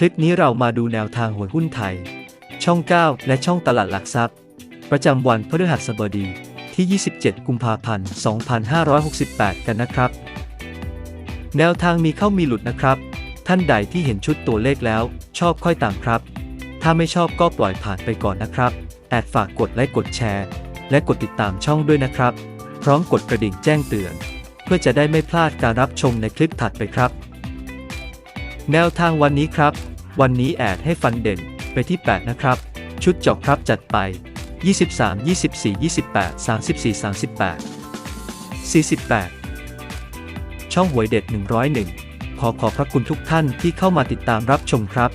คลิปนี้เรามาดูแนวทางหวยหุ้นไทย ช่อง 9 และช่องตลาดหลักทรัพย์ ประจำวันพฤหัสบดีที่ 27 กุมภาพันธ์ 2568 กันนะครับ แนวทางมีเข้ามีหลุดนะครับ ท่านใดที่เห็นชุดตัวเลขแล้ว ชอบค่อยตามครับ ถ้าไม่ชอบก็ปล่อยผ่านไปก่อนนะครับแอดฝากกดไลค์กดแชร์ และกดติดตามช่องด้วยนะครับ พร้อมกดกระดิ่งแจ้งเตือน เพื่อจะได้ไม่พลาดการรับชมในคลิปถัดไปครับ แนวทางวันนี้ครับ วันนี้แอดให้ฟันเด่นไปที่ 8 นะครับ ชุดเจาะครับจัดไป 23 24 28 34 38 48 ช่องหวยเด็ด 101 ขอขอบพระคุณทุกท่านที่เข้ามาติดตามรับชมครับ